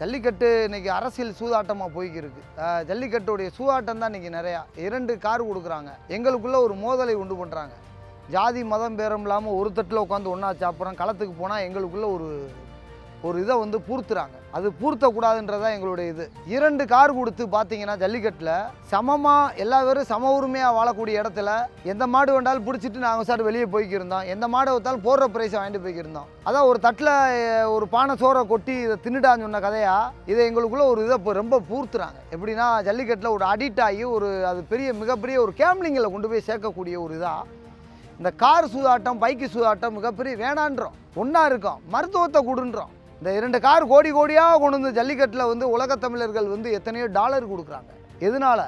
ஜல்லிக்கட்டு இன்றைக்கி அரசியல் சூதாட்டமாக போய்க்கிருக்கு. ஜல்லிக்கட்டுடைய சூதாட்டம் தான் இன்றைக்கி நிறையா. இரண்டு கார் கொடுக்குறாங்க. எங்களுக்குள்ளே ஒரு மோதலை உண்டு பண்ணுறாங்க ஜாதி மதம் பேரம் இல்லாமல் ஒரு தட்டில் உட்காந்து ஒன்றா சாப்பிட்றோம். களத்துக்கு போனால் எங்களுக்குள்ளே ஒரு ஒரு இதை வந்து பூர்த்துறாங்க. அது பூர்த்தக்கூடாதுன்றதான் எங்களுடைய இது. இரண்டு கார் கொடுத்து பார்த்தீங்கன்னா ஜல்லிக்கட்டில் சமமாக எல்லா பேரும் சம உரிமையாக வாழக்கூடிய இடத்துல எந்த மாடு வேண்டாலும் பிடிச்சிட்டு நாங்கள் சார் வெளியே போய்க்கிருந்தோம். எந்த மாடு வைத்தாலும் போடுற ப்ரைஸை வாங்கிட்டு போய்க்கிருந்தோம். அதான் ஒரு தட்டில் ஒரு பானை சோறை கொட்டி இதை தின்னுடான்னு சொன்ன கதையா இதை எங்களுக்குள்ளே ஒரு இதை இப்போ ரொம்ப பூர்த்துறாங்க. எப்படின்னா ஜல்லிக்கட்டில் ஒரு அடிக்ட் ஆகி ஒரு அது பெரிய மிகப்பெரிய ஒரு கேம்லிங்கில் கொண்டு போய் சேர்க்கக்கூடிய ஒரு இதாக இந்த கார் சூதாட்டம் பைக்கு சூதாட்டம் மிகப்பெரிய வேணான்றோம். ஒன்றா இருக்கோம். மருத்துவத்தை கொடுன்றோம். இந்த இரண்டு கார் கோடி கோடியாக கொண்டு வந்து ஜல்லிக்கட்டில் வந்து உலகத் தமிழர்கள் வந்து எத்தனையோ டாலர் கொடுக்குறாங்க. எதனால?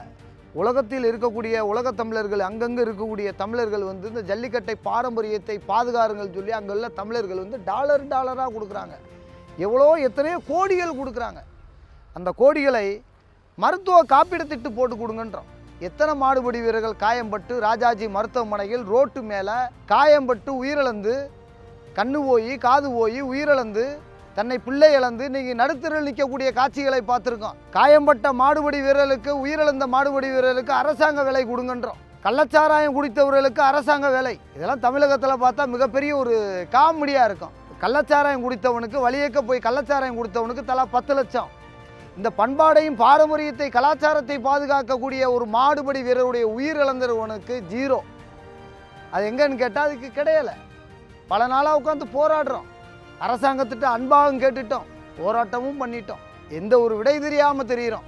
உலகத்தில் இருக்கக்கூடிய உலகத் தமிழர்கள் அங்கங்கே இருக்கக்கூடிய தமிழர்கள் வந்து இந்த ஜல்லிக்கட்டை பாரம்பரியத்தை பாதுகாருங்கள் சொல்லி அங்கே உள்ள தமிழர்கள் வந்து டாலர் டாலராக கொடுக்குறாங்க. எவ்வளோ எத்தனையோ கோடிகள் கொடுக்குறாங்க. அந்த கோடிகளை மருத்துவ காப்பீடு திட்டு போட்டு கொடுங்கன்றோம். எத்தனை மாடுபிடி வீரர்கள் காயம்பட்டு ராஜாஜி மருத்துவமனையில் ரோட்டு மேலே காயம்பட்டு உயிரிழந்து கண்ணு போய் காது போய் உயிரிழந்து தன்னை பிள்ளை இழந்து இன்னைக்கு நடுத்தரில் நிற்கக்கூடிய காட்சிகளை பார்த்துருக்கோம். காயம்பட்ட மாடுபடி வீரர்களுக்கு உயிரிழந்த மாடுபடி வீரர்களுக்கு அரசாங்க விலை கொடுங்கன்றோம். கள்ளச்சாராயம் குடித்தவர்களுக்கு அரசாங்க வேலை. இதெல்லாம் தமிழகத்தில் பார்த்தா மிகப்பெரிய ஒரு காமெடியாக இருக்கும். கள்ளச்சாராயம் குடித்தவனுக்கு வழியேக்க போய் கள்ளச்சாராயம் கொடுத்தவனுக்கு தலா பத்து லட்சம். இந்த பண்பாடையும் பாரம்பரியத்தை கலாச்சாரத்தை பாதுகாக்கக்கூடிய ஒரு மாடுபடி வீரருடைய உயிரிழந்தவனுக்கு ஜீரோ. அது எங்கன்னு கேட்டால் அதுக்கு கிடையல. பல நாளாக உட்காந்து போராடுறோம். அரசாங்கத்திட்ட அன்பாகவும் கேட்டுட்டோம் போராட்டமும் பண்ணிட்டோம். எந்த ஒரு விடை தெரியாமல் தெரிகிறோம்.